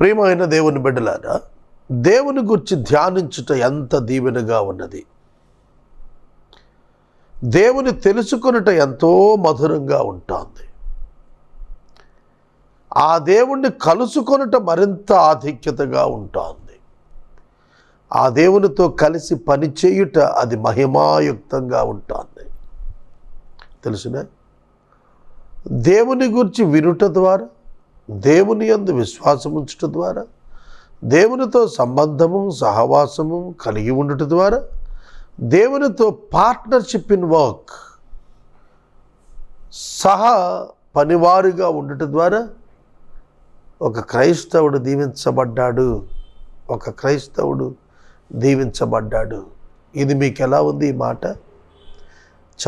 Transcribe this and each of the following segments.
ప్రియమైన దేవుని బిడ్డలారా దేవుని గురించి ధ్యానించుట ఎంత దీవెనగా ఉన్నది? దేవుని తెలుసుకొనుట ఎంతో మధురంగా ఉంటుంది. ఆ దేవుణ్ణి కలుసుకొనుట మరింత ఆధిక్యతగా ఉంటుంది. ఆ దేవునితో కలిసి పనిచేయుట అది మహిమాయుక్తంగా ఉంటుంది. తెలిసిన? దేవుని గురించి వినుట ద్వారా దేవుని యందు విశ్వాసం ఉంచుట ద్వారా దేవునితో సంబంధము సహవాసము కలిగి ఉండట ద్వారా దేవునితో పార్ట్నర్షిప్ ఇన్ వర్క్ సహా పనివారుగా ఉండటం ద్వారా ఒక క్రైస్తవుడు దీవించబడ్డాడు. ఒక క్రైస్తవుడు దీవించబడ్డాడు. ఇది మీకు ఎలా ఉంది ఈ మాట?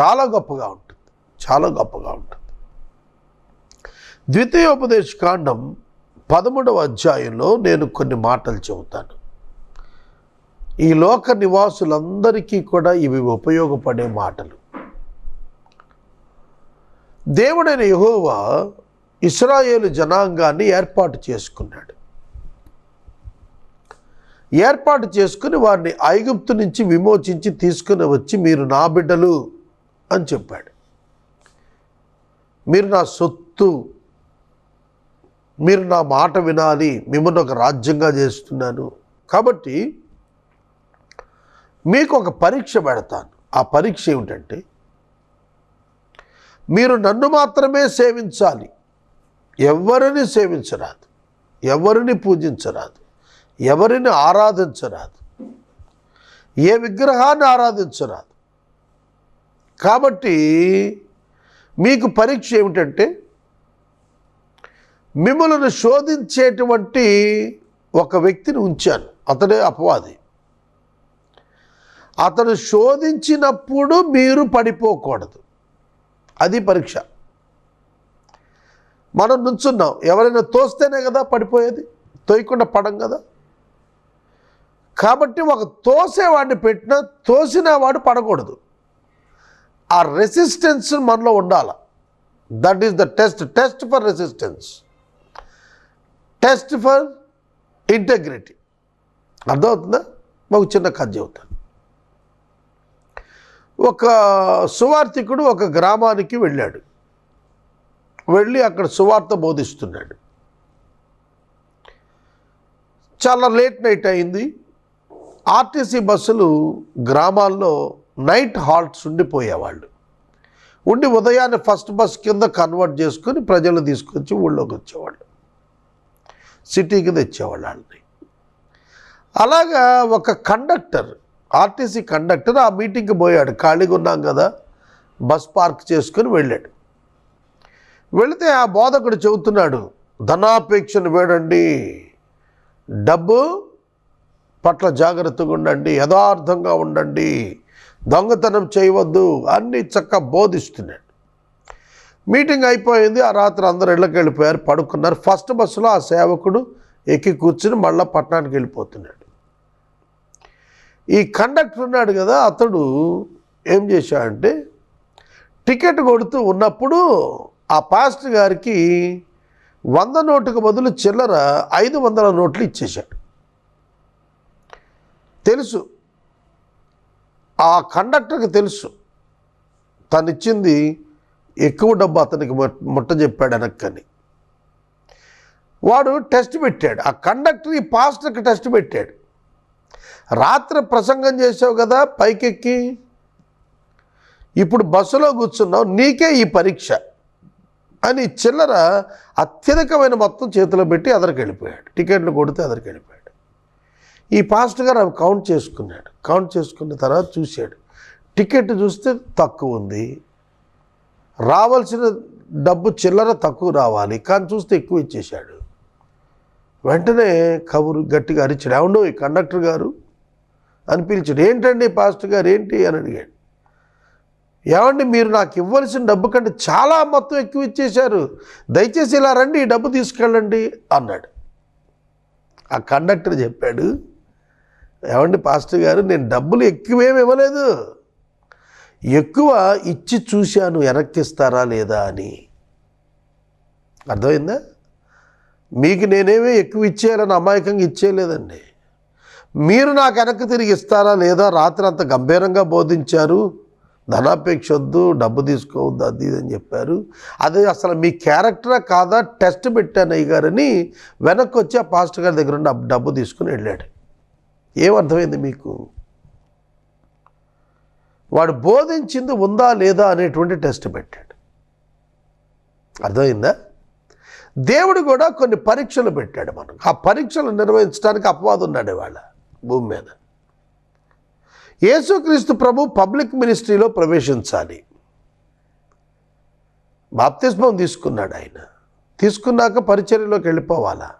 చాలా గొప్పగా ఉంటుంది. చాలా గొప్పగా ఉంటుంది. ద్వితీయోపదేశ కాండం పదమూడవ అధ్యాయంలో నేను కొన్ని మాటలు చెబుతాను. ఈ లోక నివాసులందరికీ కూడా ఇవి ఉపయోగపడే మాటలు. దేవుడైన యహోవా ఇస్రాయేలు జనాంగాన్ని ఏర్పాటు చేసుకున్నాడు. ఏర్పాటు చేసుకుని వారిని ఐగుప్తు నుంచి విమోచించి తీసుకుని వచ్చి మీరు నా బిడ్డలు అని చెప్పాడు. మీరు నా సొత్తు మీరు నా మాట వినాలి మిమ్మల్ని ఒక రాజ్యంగా చేస్తున్నాను. కాబట్టి మీకు ఒక పరీక్ష పెడతాను. ఆ పరీక్ష ఏమిటంటే మీరు నన్ను మాత్రమే సేవించాలి. ఎవరిని సేవించరాదు. ఎవరిని పూజించరాదు. ఎవరిని ఆరాధించరాదు. ఏ విగ్రహాన్ని ఆరాధించరాదు. కాబట్టి మీకు పరీక్ష ఏమిటంటే మిమ్మల్ని శోధించేటువంటి ఒక వ్యక్తిని ఉంచాను. అతడే అపవాది. అతను శోధించినప్పుడు మీరు పడిపోకూడదు. అది పరీక్ష. మనం నుంచున్నాం. ఎవరైనా తోస్తేనే కదా పడిపోయేది? తోయకుండా పడం కదా? కాబట్టి ఒక తోసేవాడిని పెట్టినా తోసిన వాడు పడకూడదు. ఆ రెసిస్టెన్స్ మనలో ఉండాలి. That is the test. Test for resistance. Test for integrity. అర్థమవుతుందా? మాకు చిన్న కథ చెబుతాను ఒక సువార్థికుడు ఒక గ్రామానికి వెళ్ళాడు. వెళ్ళి అక్కడ సువార్త బోధిస్తున్నాడు. చాలా లేట్ నైట్ అయింది. ఆర్టీసీ బస్సులు గ్రామాల్లో నైట్ హాల్ట్స్ ఉండిపోయేవాళ్ళు. ఉండి ఉదయాన్నే ఫస్ట్ బస్ కింద కన్వర్ట్ చేసుకొని ప్రజలు తీసుకొచ్చి ఊళ్ళోకి వచ్చేవాళ్ళు. సిటీకి తెచ్చేవాళ్ళని వాళ్ళని అలాగా ఒక కండక్టర్ ఆర్టీసీ కండక్టర్ ఆ మీటింగ్కి పోయాడు. ఖాళీగా ఉన్నాం కదా బస్ పార్క్ చేసుకొని వెళ్ళాడు. వెళితే ఆ బోధకుడు చెబుతున్నాడు ధనాపేక్షను వేడండి డబ్బు పట్ల జాగ్రత్తగా ఉండండి యథార్థంగా ఉండండి దొంగతనం చేయవద్దు అన్నీ చక్కగా బోధిస్తున్నాడు. మీటింగ్ అయిపోయింది. ఆ రాత్రి అందరు ఇళ్ళకి వెళ్ళిపోయారు పడుకున్నారు. ఫస్ట్ బస్సులో ఆ సేవకుడు ఎక్కి కూర్చుని మళ్ళీ పట్టణానికి వెళ్ళిపోతున్నాడు. ఈ కండక్టర్ ఉన్నాడు కదా అతడు ఏం చేశాడంటే టికెట్ కొడుతూ ఉన్నప్పుడు ఆ పాస్టర్ గారికి వంద నోటుకు బదులు చిల్లర ఐదు వందల నోట్లు ఇచ్చేశాడు. తెలుసు. ఆ కండక్టర్కి తెలుసు. తను ఇచ్చింది ఎక్కువ డబ్బు అతనికి ముట్ట చెప్పాడు వెనక్కని. వాడు టెస్ట్ పెట్టాడు. ఆ కండక్టర్ ఈ పాస్టర్కి టెస్ట్ పెట్టాడు. రాత్రి ప్రసంగం చేసావు కదా పైకెక్కి. ఇప్పుడు బస్సులో కూర్చున్నావు నీకే ఈ పరీక్ష అని చిల్లర అత్యధికమైన మొత్తం చేతిలో పెట్టి అదరికి వెళ్ళిపోయాడు. టికెట్లు కొడితే అదరికి వెళ్ళిపోయాడు. ఈ పాస్టర్ గారు అవి కౌంట్ చేసుకున్నాడు. కౌంట్ చేసుకున్న తర్వాత చూశాడు. టికెట్ చూస్తే తక్కువ ఉంది. రావాల్సిన డబ్బు చిల్లర తక్కువ రావాలి కానీ చూస్తే ఎక్కువ ఇచ్చేశాడు. వెంటనే కబురు గట్టిగా అరిచాడు. ఏమండో ఈ కండక్టర్ గారు? అని పిలిచాడు. ఏంటండి పాస్టర్ గారు ఏంటి అని అడిగాడు. ఏమండి మీరు నాకు ఇవ్వాల్సిన డబ్బు కంటే చాలా మొత్తం ఎక్కువ ఇచ్చేశారు. దయచేసి ఇలా రండి ఈ డబ్బు తీసుకెళ్ళండి అన్నాడు. ఆ కండక్టర్ చెప్పాడు ఏమండి పాస్టర్ గారు నేను డబ్బులు ఎక్కువేమి ఇవ్వలేదు. ఎక్కువ ఇచ్చి చూశాను వెనక్కిస్తారా లేదా అని. అర్థమైందా? మీకు నేనేమీ ఎక్కువ ఇచ్చేయాలని అమాయకంగా ఇచ్చేయలేదండి. మీరు నాకు వెనక్కి తిరిగి ఇస్తారా లేదా? రాత్రి అంత గంభీరంగా బోధించారు. ధనాపేక్ష వద్దు డబ్బు తీసుకోవద్దు అది ఇది అని చెప్పారు. అదే అసలు మీ క్యారెక్టరా కాదా? టెస్ట్ పెట్టాను అయ్య గారని వెనక్కి వచ్చి ఆ పాస్టర్ గారి దగ్గర నుండి డబ్బు తీసుకుని వెళ్ళాడు. ఏమర్థమైంది మీకు? వాడు బోధించింది ఉందా లేదా అనేటువంటి టెస్ట్ పెట్టాడు. అర్థమైందా? దేవుడు కూడా కొన్ని పరీక్షలు పెట్టాడు మనకు. ఆ పరీక్షలు నిర్వహించడానికి అపవాదం ఉన్నాడు వాళ్ళ భూమి మీద. యేసుక్రీస్తు ప్రభు పబ్లిక్ మినిస్ట్రీలో ప్రవేశించాలి. బాప్తిస్మం తీసుకున్నాడు ఆయన. తీసుకున్నాక పరిచర్యలోకి వెళ్ళిపోవాలా?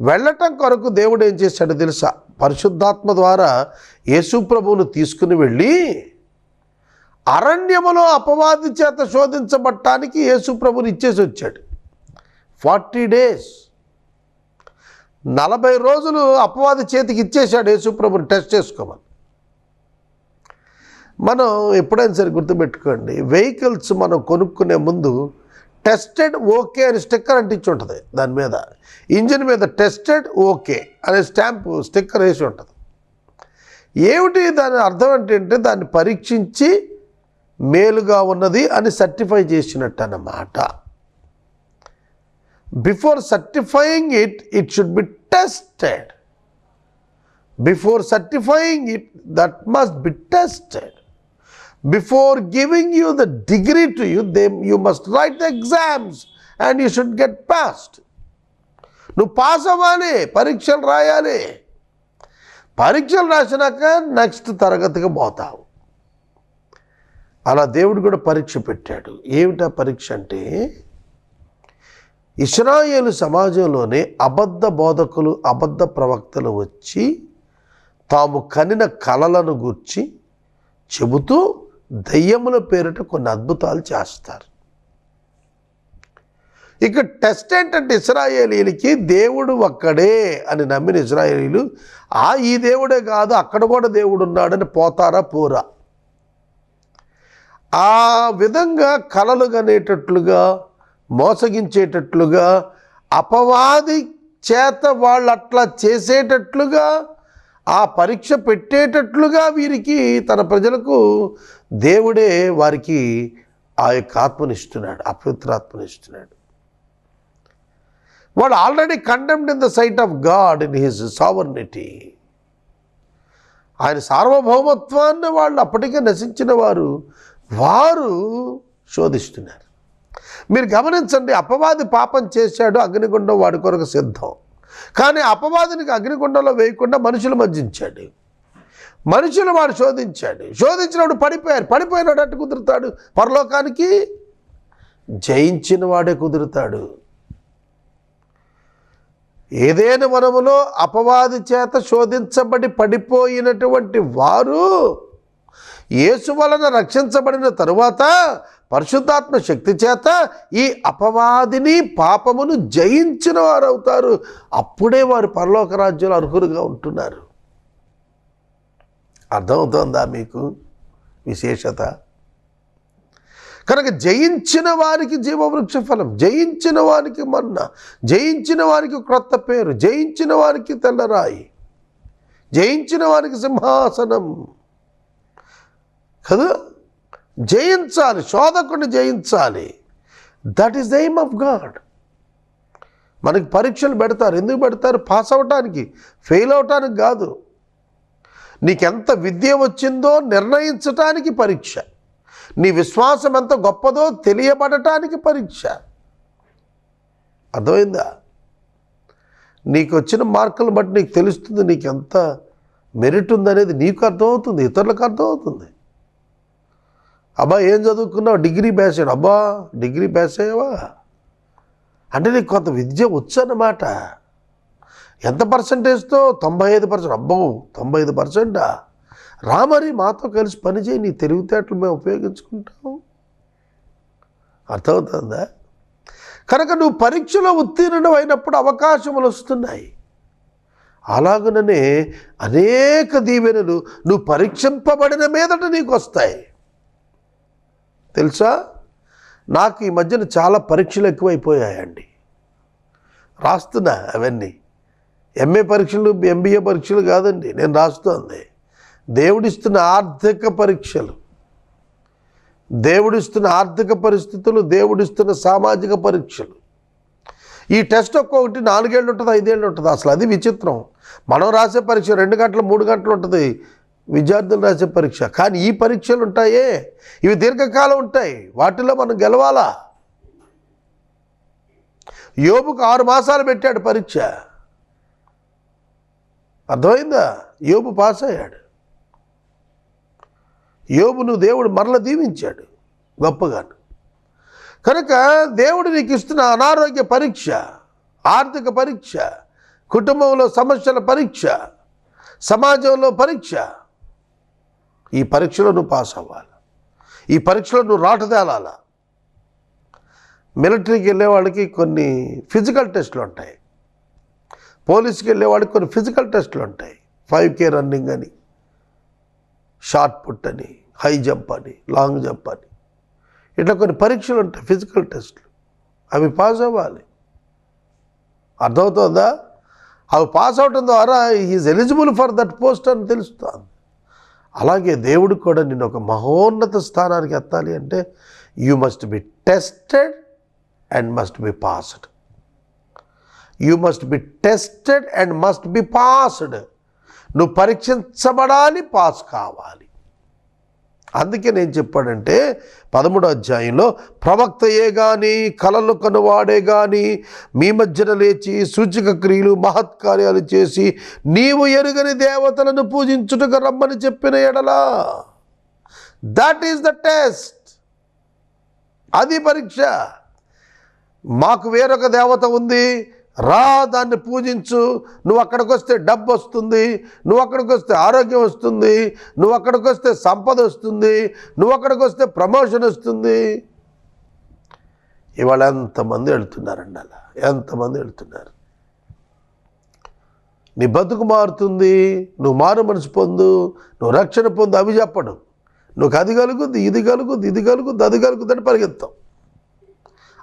వెళ్ళటం కొరకు దేవుడు ఏం చేశాడో తెలుసా? పరిశుద్ధాత్మ ద్వారా యేసు ప్రభువును తీసుకుని వెళ్ళి అరణ్యములో అపవాది చేత శోధించబట్టానికి యేసు ప్రభుని ఇచ్చేసి వచ్చాడు. Forty days. నలభై రోజులు అపవాది చేతికి ఇచ్చేశాడు యేసుప్రభుని టెస్ట్ చేసుకోమని. మనం ఎప్పుడైనా సరే గుర్తుపెట్టుకోండి వెహికల్స్ మనం కొనుక్కునే ముందు టెస్టెడ్ ఓకే అని స్టిక్కర్ అంటించి ఉంటుంది దాని మీద. ఇంజిన్ మీద టెస్టెడ్ ఓకే అనే స్టాంప్ స్టిక్కర్ వేసి ఉంటుంది. ఏమిటి దాని అర్థం ఏంటంటే దాన్ని పరీక్షించి మేలుగా ఉన్నది అని సర్టిఫై చేసినట్టు అన్నమాట before certifying it it should be tested before certifying it that must be tested before giving you the degree to you they you must write the exams and you should get passed నువ్వు pass అవ్వాలి పరీక్షలు రాయాలి. పరీక్షలు రాసినాక next తరగతికి పోతావు. అలా దేవుడు కూడా పరీక్ష పెట్టాడు. ఏమిటా పరీక్ష అంటే ఇస్రాయేలు సమాజంలోనే అబద్ధ బోధకులు అబద్ధ ప్రవక్తలు వచ్చి తాము కనిన కలలను గూర్చి చెబుతూ దయ్యముల పేరిట కొన్ని అద్భుతాలు చేస్తారు. ఇక టెస్ట్ ఏంటంటే ఇస్రాయేలీలకి దేవుడు ఒక్కడే అని నమ్మిన ఇస్రాయేలీలు ఆ ఈ దేవుడే కాదు అక్కడ కూడా దేవుడు ఉన్నాడని పోతారా పోరా? ఆ విధంగా కలలు కనేటట్లుగా మోసగించేటట్లుగా అపవాది చేత వాళ్ళు అట్లా చేసేటట్లుగా ఆ పరీక్ష పెట్టేటట్లుగా వీరికి తన ప్రజలకు దేవుడే వారికి ఆ యొక్క ఆత్మనిస్తున్నాడు అపవిత్రాత్మనిస్తున్నాడు వాళ్ళు already condemned in the sight of God in his sovereignty ఆయన సార్వభౌమత్వాన్ని వాళ్ళు అప్పటికే నశించిన వారు వారు శోధిస్తున్నారు. మీరు గమనించండి అపవాది పాపం చేశాడు అగ్నిగుండం వాడి కొరకు సిద్ధం. కానీ అపవాదినికి అగ్నిగుండంలో వేయకుండా మనుషులు మధ్యించాడు. మనుషులు వాడు శోధించాడు. శోధించినప్పుడు పడిపోయారు. పడిపోయినాడు అట్టు కుదురుతాడు? పరలోకానికి జయించిన వాడే కుదురుతాడు. ఏదైనా మనములో అపవాది చేత శోధించబడి పడిపోయినటువంటి వారు యేసు వలన రక్షించబడిన తరువాత పరిశుద్ధాత్మ శక్తి చేత ఈ అపవాదిని పాపమును జయించిన వారు అవుతారు అప్పుడే వారు పరలోక రాజ్యంలో అర్హులుగా ఉంటున్నారు. అర్థమవుతోందా మీకు విశేషత? కనుక జయించిన వారికి జీవవృక్ష ఫలం జయించిన వారికి మన్న జయించిన వారికి క్రొత్త పేరు జయించిన వారికి తెల్లరాయి జయించిన వారికి సింహాసనం. కదా? జయించాలి శోధకుడిని జయించాలి. That is the aim of God మనకి పరీక్షలు పెడతారు. ఎందుకు పెడతారు? పాస్ అవటానికి ఫెయిల్ అవటానికి కాదు. నీకెంత విద్య వచ్చిందో నిర్ణయించటానికి పరీక్ష. నీ విశ్వాసం ఎంత గొప్పదో తెలియబడటానికి పరీక్ష. అర్థమైందా? నీకు వచ్చిన మార్కులను బట్టి నీకు తెలుస్తుంది నీకు ఎంత మెరిట్ ఉందనేది నీకు అర్థమవుతుంది ఇతరులకు అర్థమవుతుంది. అబ్బా ఏం చదువుకున్నావు? డిగ్రీ పాస్ అయ్యాడు అబ్బా డిగ్రీ పాస్ అయ్యావా? అంటే నీకు కొంత విద్య వచ్చన్నమాట. ఎంత పర్సంటేజ్తో తొంభై ఐదు పర్సెంట్ అబ్బో తొంభై ఐదు పర్సెంటా రా మరి మాతో కలిసి పనిచేయి నీ తెలివితేటలు మేము ఉపయోగించుకుంటాం. అర్థమవుతుందా? కనుక నువ్వు పరీక్షలో ఉత్తీర్ణం అయినప్పుడు అవకాశములు వస్తున్నాయి. అలాగననే అనేక దీవెనలు నువ్వు పరీక్షింపబడిన మీదట నీకు వస్తాయి. తెలుసా? నాకు ఈ మధ్యన చాలా పరీక్షలు ఎక్కువైపోయాయండి. రాస్తున్నా అవన్నీ. ఎంఏ పరీక్షలు ఎంబీఏ పరీక్షలు కాదండి నేను రాస్తోంది. దేవుడిస్తున్న ఆర్థిక పరీక్షలు. దేవుడిస్తున్న ఆర్థిక పరిస్థితులు దేవుడిస్తున్న సామాజిక పరీక్షలు. ఈ టెస్ట్ ఒక్కొక్కటి నాలుగేళ్ళు ఉంటుంది ఐదేళ్ళు ఉంటుంది? అసలు అది విచిత్రం. మనం రాసే పరీక్ష రెండు గంటలు మూడు గంటలు ఉంటుంది. విద్యార్థులు రాసే పరీక్ష. కానీ ఈ పరీక్షలు ఉంటాయే. ఇవి దీర్ఘకాలం ఉంటాయి. వాటిలో మనం గెలవాలా? యోబుకు ఆరు మాసాలు పెట్టాడు పరీక్ష. అర్థమైందా? యోబు పాస్ అయ్యాడు. యోబును దేవుడు మరల దీవించాడు. గొప్పగాను. కనుక దేవుడు నీకు ఇస్తున్న అనారోగ్య పరీక్ష ఆర్థిక పరీక్ష కుటుంబంలో సమస్యల పరీక్ష సమాజంలో పరీక్ష ఈ పరీక్షలో నువ్వు పాస్ అవ్వాలి. ఈ పరీక్షలో నువ్వు రాటదేలాలా మిలిటరీకి వెళ్ళేవాడికి కొన్ని ఫిజికల్ టెస్టులు ఉంటాయి. పోలీస్కి వెళ్ళేవాడికి కొన్ని ఫిజికల్ టెస్టులు ఉంటాయి. ఫైవ్ కే రన్నింగ్ అని షార్ట్ పుట్ అని హై జంప్ అని లాంగ్ జంప్ అని. ఇట్లా కొన్ని పరీక్షలు ఉంటాయి ఫిజికల్ టెస్ట్లు. అవి పాస్ అవ్వాలి. అర్థమవుతుందా? అవి పాస్ అవటం ద్వారా is eligible for that post అని తెలుస్తుంది. అలాగే దేవుడు కూడా నిన్ను ఒక మహోన్నత స్థానానికి ఎత్తాలి అంటే you must be tested and must be passed you must be tested and must be passed నువ్వు పరీక్షించబడాలి పాస్ కావాలి. అందుకే నేను చెప్పాడంటే పదమూడో అధ్యాయంలో ప్రవక్తయే కానీ కలలు కనువాడే కానీ మీ మధ్యన లేచి సూచక క్రియలు మహత్కార్యాలు చేసి నీవు ఎరుగని దేవతలను పూజించుటకు రమ్మని చెప్పిన ఎడలా. దట్ ఈస్ ద టెస్ట్ అది పరీక్ష. మాకు వేరొక దేవత ఉంది రా దాన్ని పూజించు. నువ్వు అక్కడికి వస్తే డబ్బు వస్తుంది. నువ్వు అక్కడికి వస్తే ఆరోగ్యం వస్తుంది. నువ్వు అక్కడికి వస్తే సంపద వస్తుంది. నువ్వు అక్కడికి వస్తే ప్రమోషన్ వస్తుంది. ఇవాళ ఎంతమంది వెళుతున్నారండి అలా? ఎంతమంది వెళుతున్నారు? నీ బతుకు మారుతుంది. నువ్వు మారు మనసు పొందు. నువ్వు రక్షణ పొందు. అవి చెప్పడం నువ్వు అది కలుగుద్ది ఇది కలుగుద్ది ఇది కలుగుద్ది అది కలుగుద్దని పరిగెత్తాం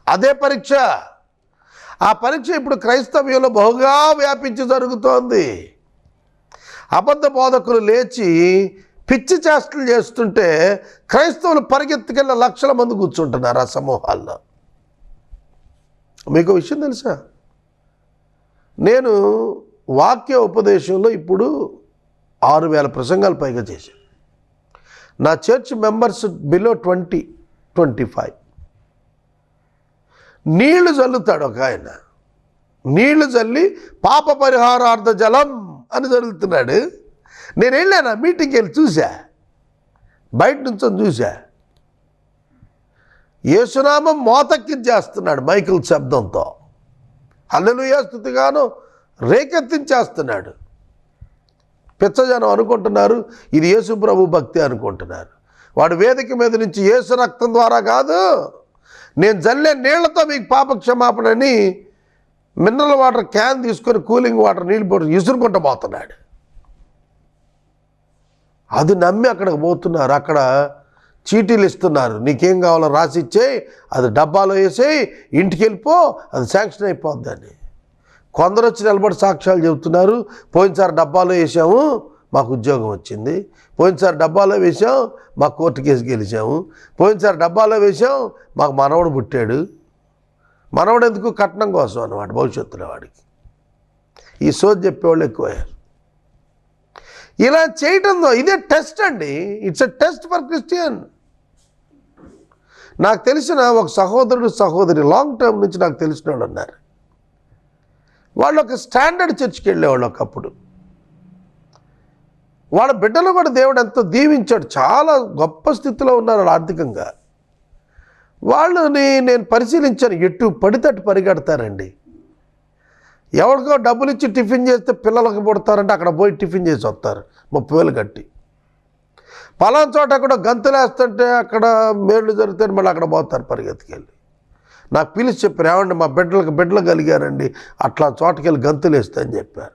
అదే పరీక్ష. ఆ పరీక్ష ఇప్పుడు క్రైస్తవ్యంలో బహుగా వ్యాపించి జరుగుతోంది. అబద్ధ బోధకులు లేచి పిచ్చి చేష్టలు చేస్తుంటే క్రైస్తవులు పరిగెత్తుకెళ్ళ లక్షల మంది కూర్చుంటున్నారు ఆ సమూహాల్లో. మీకు విషయం తెలుసా? నేను వాక్య ఉపదేశంలో ఇప్పుడు ఆరు వేల ప్రసంగాలు పైగా చేశాను. నా church members below twenty twenty five. నీళ్ళు చల్లుతాడు ఒక ఆయన. నీళ్ళు చల్లి పాప పరిహారార్థ జలం అని చల్లుతున్నాడు నేను వెళ్ళాను ఆ మీటింగ్కి వెళ్ళి చూసా బయట నుంచి చూసా యేసునామం మోతక్కించేస్తున్నాడు మైకిల్ శబ్దంతో. హల్లెలూయా స్థుతిగాను రేకెత్తించేస్తున్నాడు. పిచ్చజనం అనుకుంటున్నారు ఇది యేసు ప్రభు భక్తి అనుకుంటున్నారు. వాడు వేదిక మీద నుంచి యేసు రక్తం ద్వారా కాదు నేను జల్లే నీళ్ళతో మీకు పాప క్షమాపణని మినరల్ వాటర్ క్యాన్ తీసుకొని కూలింగ్ వాటర్ నీళ్ళు పోటు ఇసురుకుంటూ పోతున్నాడు. అది నమ్మి అక్కడికి పోతున్నారు. అక్కడ చీటీలు ఇస్తున్నారు. నీకేం కావాలో రాసి ఇచ్చేయి అది డబ్బాలో వేసేయి ఇంటికి వెళ్ళిపో అది శాంక్షన్ అయిపోద్దని. కొందరు వచ్చి నిలబడి సాక్ష్యాలు చెబుతున్నారు. పోయినసారి డబ్బాలో వేసాము. మాకు ఉద్యోగం వచ్చింది. పోయినసారి డబ్బాలో వేసాం మాకు కోర్టు కేసు గెలిచాము పోయినసారి డబ్బాలో వేసాం మాకు మనవడు పుట్టాడు. మనవడు ఎందుకు? కట్నం కోసం అన్నమాట భవిష్యత్తులో వాడికి. ఈ సోది చెప్పేవాళ్ళు ఎక్కువయ్యారు. ఇలా చేయటంతో ఇదే టెస్ట్ అండి. It's a test for Christian. నాకు తెలిసిన ఒక సహోదరుడు సహోదరి లాంగ్ టర్మ్ నుంచి నాకు తెలిసిన వాళ్ళు ఉన్నారు. వాళ్ళు ఒక స్టాండర్డ్ చర్చ్కి వెళ్ళేవాళ్ళు ఒకప్పుడు. వాళ్ళ బిడ్డలు కూడా దేవుడు ఎంతో దీవించాడు. చాలా గొప్ప స్థితిలో ఉన్నారు ఆర్థికంగా. వాళ్ళని నేను పరిశీలించాను ఎటు పడితే పరిగెడతారండి. ఎవరికో డబ్బులు ఇచ్చి టిఫిన్ చేస్తే పిల్లలకు పుడతారంటే అక్కడ పోయి టిఫిన్ చేసి వస్తారు. ముప్పై వేలు కట్టి. పలానా చోట కూడా గంతులేస్తుంటే అక్కడ మేళ్ళు జరిగితే మళ్ళీ అక్కడ పోతారు పరిగెత్తుకెళ్ళి. నాకు పిలిచి చెప్పారు ఏమండి మా బిడ్డలకు బిడ్డలు కలిగారండి. అట్లా చోటకెళ్ళి గంతులు అని చెప్పారు.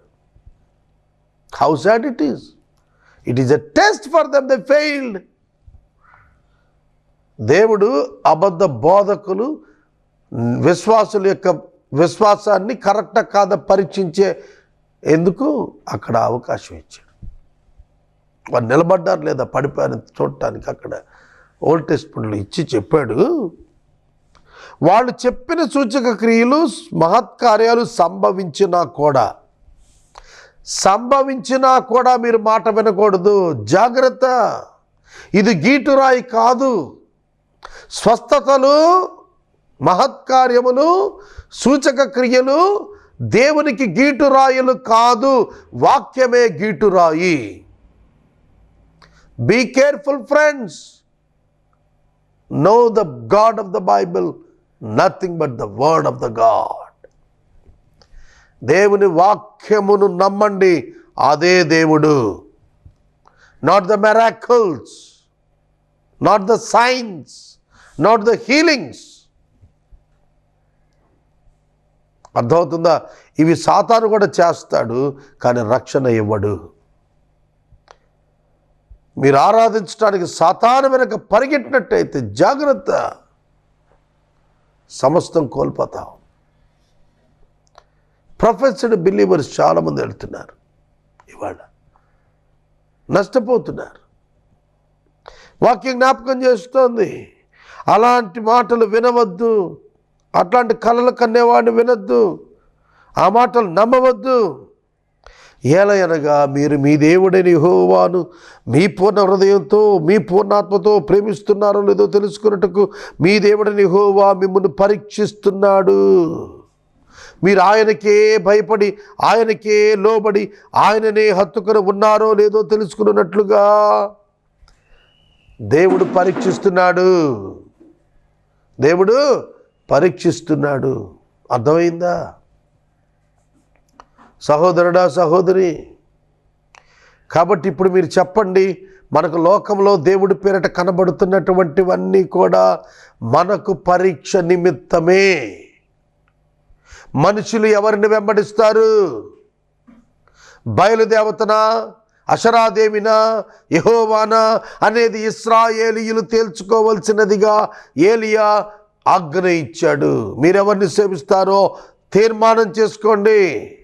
How sad it is it is a test for them the failed దేవుడు అబద్ధ బోధకులు విశ్వాసుల యొక్క విశ్వాసాన్ని కరెక్టా కాదా పరీక్షించే ఎందుకు? అక్కడ అవకాశం ఇచ్చాడు. వారు నిలబడ్డారు లేదా పడిపోయారు చూడటానికి అక్కడ ఓల్డ్ టెస్ట్మెంట్లో ఇచ్చి చెప్పాడు. వాళ్ళు చెప్పిన సూచక క్రియలు మహత్కార్యాలు సంభవించినా కూడా సంభవించినా కూడా మీరు మాట వినకూడదు. జాగ్రత్త. ఇది గీటురాయి కాదు. స్వస్థతలు మహత్కార్యములు సూచక క్రియలు దేవునికి గీటురాయులు కాదు. వాక్యమే గీటురాయి be careful friends know the God of the Bible nothing but the word of the God దేవుని వాక్యమును నమ్మండి. అదే దేవుడు. Not the miracles not the signs not the healings అర్థమవుతుందా? ఇవి సాతాను కూడా చేస్తాడు కానీ రక్షణ ఇవ్వడు. మీరు ఆరాధించడానికి సాతాను వెనక పరిగెట్టినట్టయితే జాగ్రత్త. సమస్తం కోల్పోతాం. ప్రొఫెస్డ్ బిలీవర్స్ చాలామంది వెళ్తున్నారు ఇవాళ. నష్టపోతున్నారు. వాక్యం జ్ఞాపకం చేస్తోంది. అలాంటి మాటలు వినవద్దు. అట్లాంటి కళలు కన్నేవాడిని వినొద్దు. ఆ మాటలు నమ్మవద్దు. ఏలయనగా మీరు మీ దేవుడని హోవాను మీ పూర్ణ హృదయంతో మీ పూర్ణాత్మతో ప్రేమిస్తున్నారో లేదో తెలుసుకున్నట్టుకు మీ దేవుడని హోవా మిమ్మల్ని పరీక్షిస్తున్నాడు. మీరు ఆయనకే భయపడి ఆయనకే లోబడి ఆయననే హత్తుకుని ఉన్నారో లేదో తెలుసుకున్నట్లుగా దేవుడు పరీక్షిస్తున్నాడు. దేవుడు పరీక్షిస్తున్నాడు. అర్థమైందా? సహోదరుడా సహోదరి కాబట్టి ఇప్పుడు మీరు చెప్పండి మనకు లోకంలో దేవుడి పేరట కనబడుతున్నటువంటివన్నీ కూడా మనకు పరీక్ష నిమిత్తమే. మనుషులు ఎవరిని వెంబడిస్తారు? బయలుదేవతనా? అషరాదేవినా? యహోవానా? అనేది ఇస్రాయేలీయులు తేల్చుకోవలసినదిగా ఏలియా ఆజ్ఞ ఇచ్చాడు. మీరెవరిని సేవిస్తారో తీర్మానం చేసుకోండి.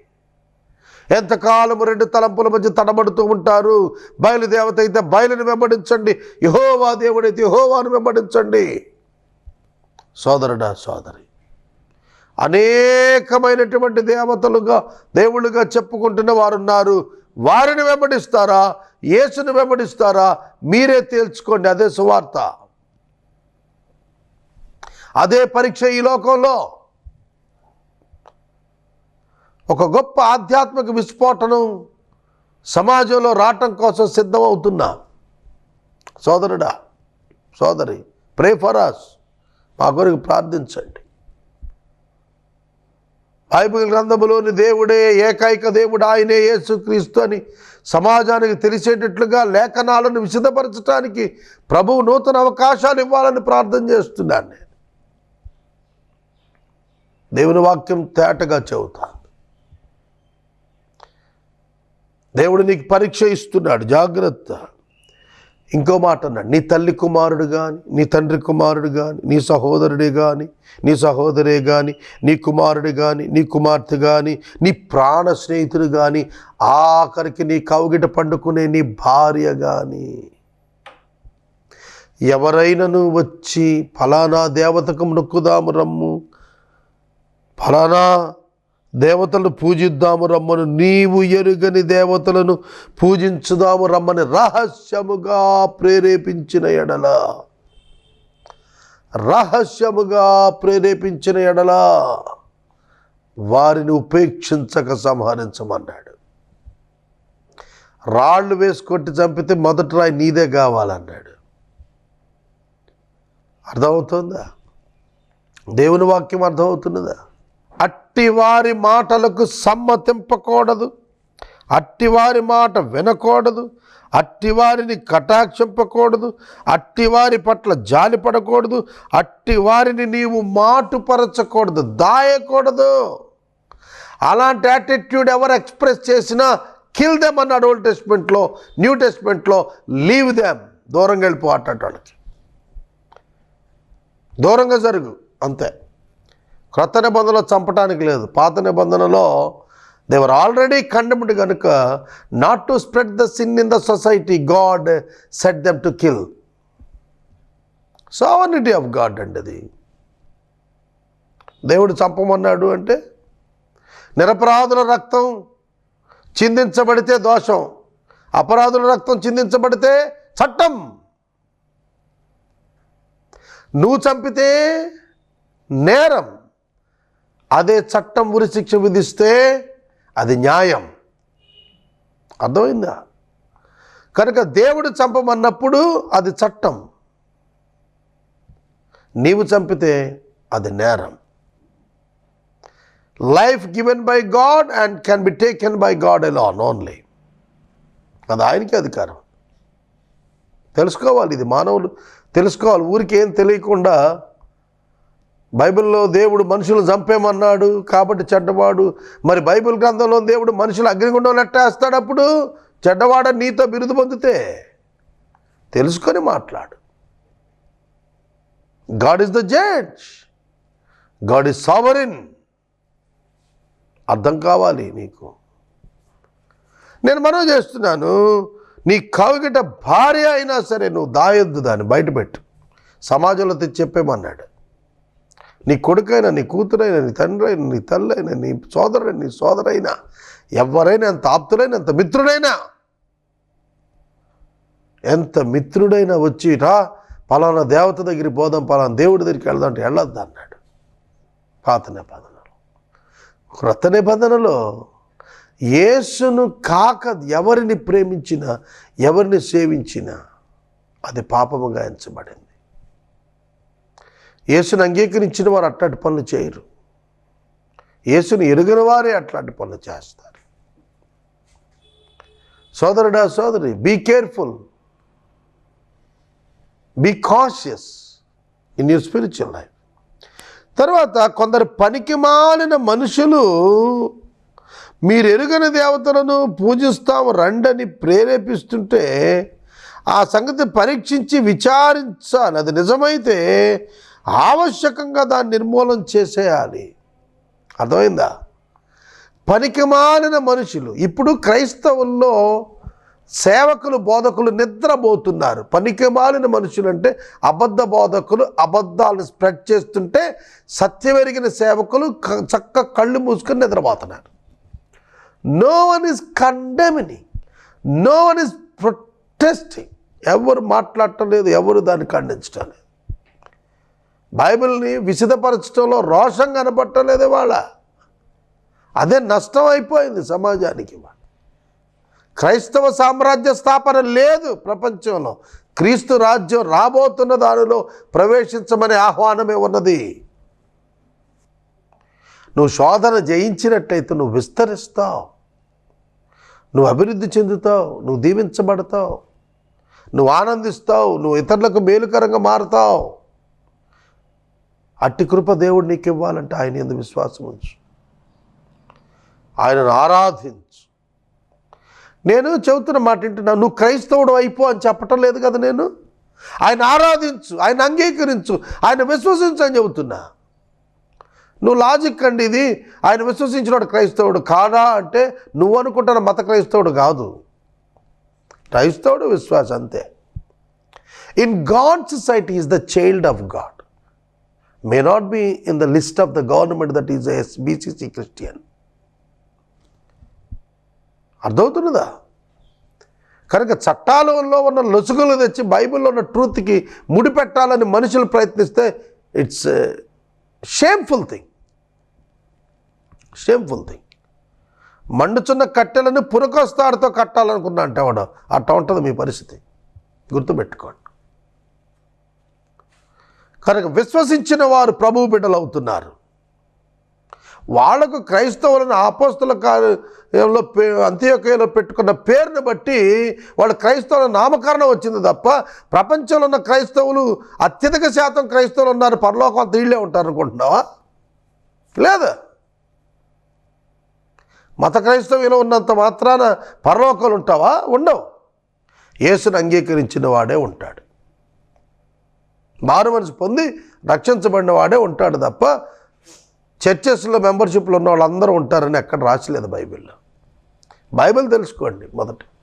ఎంతకాలం రెండు తలంపుల మధ్య తడబడుతూ ఉంటారు? బయలుదేవత అయితే బయలుని వెంబడించండి. యహోవా దేవుడైతే యహోవాను వెంబడించండి. సోదరుడా సోదరి అనేకమైనటువంటి దేవతలుగా దేవుళ్ళుగా చెప్పుకుంటున్న వారు ఉన్నారు వారిని వెంబడిస్తారా? యేసుని వెంబడిస్తారా? మీరే తేల్చుకోండి. అదే సువార్త. అదే పరీక్ష ఈ లోకంలో. ఒక గొప్ప ఆధ్యాత్మిక విస్ఫోటనం సమాజంలో రావటం కోసం సిద్ధమవుతున్నా సోదరుడా సోదరి ప్రే ఫర్ అస్ మా కొరకు ప్రార్థించండి. బైబిల్ గ్రంథములోని దేవుడే ఏకైక దేవుడు ఆయనే యేసుక్రీస్తు అని సమాజానికి తెలిసేటట్లుగా లేఖనాలను విశదపరచడానికి ప్రభువు నూతన అవకాశాలు ఇవ్వాలని ప్రార్థన చేస్తున్నాను నేను. దేవుని వాక్యం తేటగా చెబుతాను. దేవుడు నీకు పరీక్ష ఇస్తున్నాడు జాగ్రత్త. ఇంకో మాట అన్నాడు నీ తల్లి కుమారుడు కానీ నీ తండ్రి కుమారుడు కానీ నీ సహోదరుడే కానీ నీ సహోదరే కానీ నీ కుమారుడు కానీ నీ కుమార్తె కానీ నీ ప్రాణ స్నేహితుడు కానీ ఆఖరికి నీ కౌగిట పండుకునే నీ భార్య కానీ ఎవరైనాను వచ్చి ఫలానా దేవతకు మొక్కుదాము రమ్ము. ఫలానా దేవతలను పూజిద్దాము రమ్మను. నీవు ఎరుగని దేవతలను పూజించుదాము రమ్మని రహస్యముగా ప్రేరేపించిన ఎడల. రహస్యముగా ప్రేరేపించిన ఎడల. వారిని ఉపేక్షించక సంహరించమన్నాడు. రాళ్ళు వేసుకొట్టి చంపితే మొదటి రాయి నీదే కావాలన్నాడు. అర్థమవుతుందా? దేవుని వాక్యం అర్థమవుతున్నదా? అట్టివారి మాటలకు సమ్మతింపకూడదు. అట్టివారి మాట వినకూడదు. అట్టివారిని కటాక్షింపకూడదు. అట్టివారి పట్ల జాలిపడకూడదు అట్టివారిని నీవు మాటుపరచకూడదు. దాయకూడదు. అలాంటి యాటిట్యూడ్ ఎవరు ఎక్స్ప్రెస్ చేసినా కిల్ దెమ్ అన్నాడు ఓల్డ్ టెస్ట్మెంట్లో న్యూ టెస్ట్మెంట్లో లీవ్ దెమ్ దూరంగా వెళ్ళిపో అట్టటి వాళ్ళకి. దూరంగా జరుగు. అంతే. క్రొత్త నిబంధనలో చంపటానికి లేదు. పాత నిబంధనలో దేవర్ ఆల్రెడీ కండెమ్డ్ కనుక not to spread the sin in the society God set them to kill sovereignty of God అండి అది దేవుడు చంపమన్నాడు అంటే నిరపరాధుల రక్తం చిందించబడితే దోషం అపరాధుల రక్తం చిందించబడితే చట్టం. నువ్వు చంపితే నేరం. అదే చట్టం ఉరి శిక్ష విధిస్తే అది న్యాయం. అర్థమైందా? కనుక దేవుడు చంపమన్నప్పుడు అది చట్టం. నీవు చంపితే అది నేరం. Life given by God and can be taken by God alone only అది ఆయనకి అధికారం. తెలుసుకోవాలి ఇది మానవులు. తెలుసుకోవాలి. ఊరికి ఏం తెలియకుండా బైబిల్లో దేవుడు మనుషులు చంపేమన్నాడు? కాబట్టి చెడ్డవాడు. మరి బైబిల్ గ్రంథంలో దేవుడు మనుషులు అగ్నిగుండం నెట్టేస్తాడు అప్పుడు? చెడ్డవాడ నీతో బిరుదు పొందితే. తెలుసుకొని మాట్లాడు. God is the judge. God is sovereign. అర్థం కావాలి నీకు. నేను మనవి చేస్తున్నాను. నీ కవిగిట భార్య అయినా సరే నువ్వు దాయొద్దు దాన్ని బయటపెట్టు. సమాజంలో తెచ్చి చెప్పేమన్నాడు. నీ కొడుకైనా నీ కూతురైనా నీ తండ్రి అయినా నీ తల్లైనా నీ సోదరుడైనా నీ సోదరైనా ఎవరైనా ఎంత ఆప్తులైనా ఎంత మిత్రుడైనా ఎంత మిత్రుడైనా వచ్చి రా పలానా దేవత దగ్గరికి పోదాం పలానా దేవుడి దగ్గరికి వెళ్దాం అంటే వెళ్ళొద్దు అన్నాడు. పాత నిబంధనలో. క్రొత్త నిబంధనలో. యేసును కాక ఎవరిని ప్రేమించినా ఎవరిని సేవించినా అది పాపముగా ఎంచబడింది. యేసును అంగీకరించిన వారు అట్లాంటి పనులు చేయరు. యేసుని ఎరుగిన వారే అట్లాంటి పనులు చేస్తారు. సోదరుడా సోదరి be careful be cautious in your spiritual life తర్వాత కొందరు పనికి మాలిన మనుషులు మీరు ఎరుగని దేవతలను పూజిస్తాము రండని ప్రేరేపిస్తుంటే ఆ సంగతి పరీక్షించి విచారించాలి. అది నిజమైతే ఆవశ్యకంగా దాన్ని నిర్మూలన చేసేయాలి. అర్థమైందా? పనికిమాలిన మనుషులు ఇప్పుడు క్రైస్తవుల్లో సేవకులు బోధకులు నిద్రపోతున్నారు. పనికిమాలిన మనుషులు అంటే అబద్ధ బోధకులు అబద్ధాలను స్ప్రెడ్ చేస్తుంటే సత్యమెరిగిన సేవకులు చక్క కళ్ళు మూసుకొని నిద్రపోతున్నారు. No one is condemning no one is protesting ఎవరు మాట్లాడటం లేదు ఎవరు దాన్ని ఖండించటం లేదు. బైబిల్ని విసిదపరచడంలో రోషం కనపట్టలేదు లేదు వాళ్ళ. అదే నష్టం అయిపోయింది సమాజానికి క్రైస్తవ సామ్రాజ్య స్థాపన లేదు ప్రపంచంలో. క్రీస్తు రాజ్యం రాబోతున్న దానిలో ప్రవేశించమనే ఆహ్వానమే ఉన్నది. నువ్వు శోధన జయించినట్టయితే నువ్వు విస్తరిస్తావు. నువ్వు అభివృద్ధి చెందుతావు నువ్వు దీవించబడతావు. నువ్వు ఆనందిస్తావు నువ్వు ఇతరులకు మేలుకరంగా మారుతావు. అట్టి కృప దేవుడు నీకు ఇవ్వాలంటే ఆయన ఎందు విశ్వాసం ఉంచు. ఆయనను ఆరాధించు. నేను చెబుతున్న మాట వింటున్నా నువ్వు క్రైస్తవుడు అయిపో అని చెప్పటం లేదు కదా నేను? ఆయన ఆరాధించు ఆయన అంగీకరించు ఆయన విశ్వసించు అని చెబుతున్నా. నువ్వు లాజిక్ అండి ఇది. ఆయన విశ్వసించినాడు క్రైస్తవుడు కాదా అంటే నువ్వు అనుకుంటున్న మత క్రైస్తవుడు కాదు. క్రైస్తవుడు విశ్వాసం అంతే in God society is the child of God may not be in the list of the government that is S BCC Christian అర్థమవుతున్నదా? కనుక చట్టాలలో ఉన్న లొసుగులు తెచ్చి బైబిల్లో ఉన్న ట్రూత్కి ముడిపెట్టాలని మనుషులు ప్రయత్నిస్తే it's shameful thing shameful thing మండుచున్న కట్టెలను పురకొస్తాడుతో కట్టాలనుకున్నా అంటే వాడు అట్ట ఉంటుంది మీ పరిస్థితి. గుర్తుపెట్టుకోండి. కనుక విశ్వసించిన వారు ప్రభు బిడ్డలు అవుతున్నారు వాళ్ళకు క్రైస్తవులను ఆపోస్తుల కార్యంలో పే అంత్యోకయలో పెట్టుకున్న పేరుని బట్టి వాళ్ళు క్రైస్తవుల నామకరణం వచ్చింది తప్ప ప్రపంచంలో ఉన్న క్రైస్తవులు అత్యధిక శాతం క్రైస్తవులు ఉన్నారు. పరలోకం అంత వీళ్ళే ఉంటారు అనుకుంటున్నావా? లేదు? మత క్రైస్తవ్యంలో ఉన్నంత మాత్రాన పరలోకాలు ఉంటావా? ఉండవు. యేసును అంగీకరించిన వాడే ఉంటాడు. మారు మనసు పొంది రక్షించబడిన వాడే ఉంటాడు తప్ప చర్చెస్లో మెంబర్షిప్లో ఉన్న వాళ్ళందరూ ఉంటారని ఎక్కడ రాసలేదు బైబిల్లో. బైబిల్ తెలుసుకోండి మొదట.